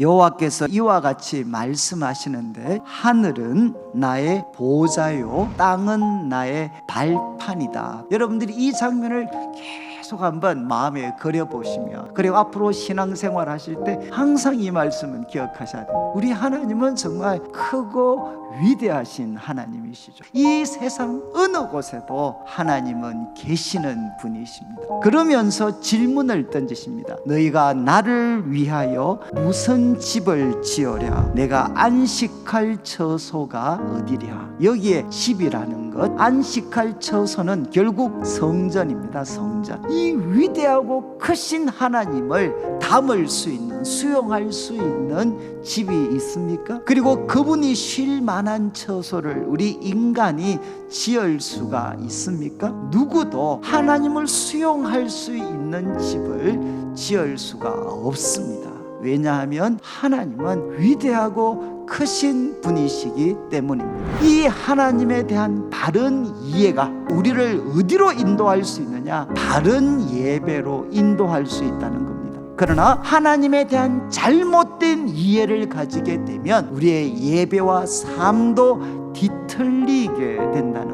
여호와께서 이와 같이 말씀하시는데 하늘은 나의 보좌요 땅은 나의 발판이다. 여러분들이 이 장면을 계속 한번 마음에 그려 보시며 그리고 앞으로 신앙생활 하실 때 항상 이 말씀은 기억하셔야 됩니다. 우리 하나님은 정말 크고 위대하신 하나님이시죠. 이 세상 어느 곳에도 하나님은 계시는 분이십니다. 그러면서 질문을 던지십니다. 너희가 나를 위하여 무슨 집을 지으랴? 내가 안식할 처소가 어디랴? 여기에 집이라는 것, 안식할 처소는 결국 성전입니다. 성전. 이 위대하고 크신 하나님을 담을 수 있는, 수용할 수 있는 집이 있습니까? 그리고 그분이 쉴 만한 처소를 우리 인간이 지을 수가 있습니까? 누구도 하나님을 수용할 수 있는 집을 지을 수가 없습니다. 왜냐하면 하나님은 위대하고 크신 분이시기 때문입니다. 이 하나님에 대한 바른 이해가 우리를 어디로 인도할 수 있느냐? 바른 예배로 인도할 수 있다는 겁니다. 그러나 하나님에 대한 잘못된 이해를 가지게 되면 우리의 예배와 삶도 뒤틀리게 된다는.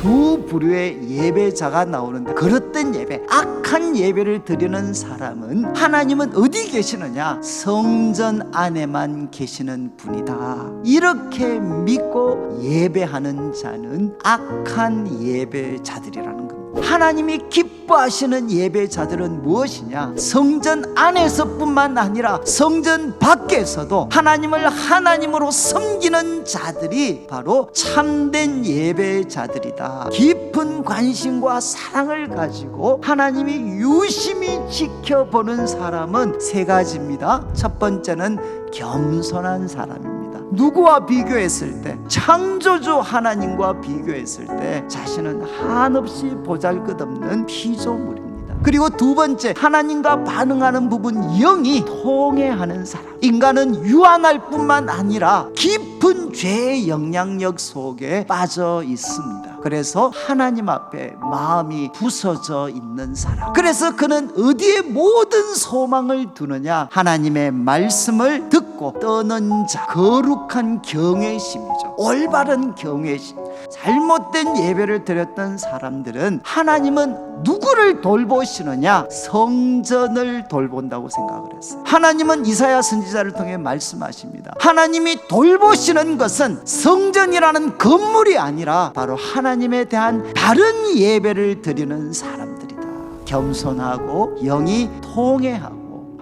두 부류의 예배자가 나오는데 그릇된 예배, 악한 예배를 드리는 사람은 하나님은 어디 계시느냐? 성전 안에만 계시는 분이다. 이렇게 믿고 예배하는 자는 악한 예배자들이라는. 하나님이 기뻐하시는 예배자들은 무엇이냐? 성전 안에서뿐만 아니라 성전 밖에서도 하나님을 하나님으로 섬기는 자들이 바로 참된 예배자들이다. 깊은 관심과 사랑을 가지고 하나님이 유심히 지켜보는 사람은 세 가지입니다. 첫 번째는 겸손한 사람입니다. 누구와 비교했을 때 창조주 하나님과 비교했을 때 자신은 한없이 보잘것없는 피조물입니다. 그리고 두 번째 하나님과 반응하는 부분 영이 통해하는 사람. 인간은 유한할 뿐만 아니라 깊은 죄의 영향력 속에 빠져 있습니다. 그래서 하나님 앞에 마음이 부서져 있는 사람. 그래서 그는 어디에 모든 소망을 두느냐? 하나님의 말씀을 듣 고 떠는 자 거룩한 경외심이죠 올바른 경외심 잘못된 예배를 드렸던 사람들은 하나님은 누구를 돌보시느냐? 성전을 돌본다고 생각을 했어요. 하나님은 이사야 선지자를 통해 말씀하십니다. 하나님이 돌보시는 것은 성전이라는 건물이 아니라 바로 하나님에 대한 바른 예배를 드리는 사람들이다. 겸손하고 영이 통해하고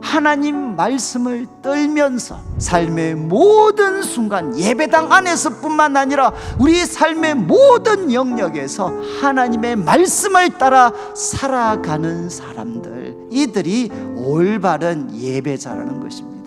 하나님 말씀을 떨면서 삶의 모든 순간 예배당 안에서뿐만 아니라 우리 삶의 모든 영역에서 하나님의 말씀을 따라 살아가는 사람들 이들이 올바른 예배자라는 것입니다.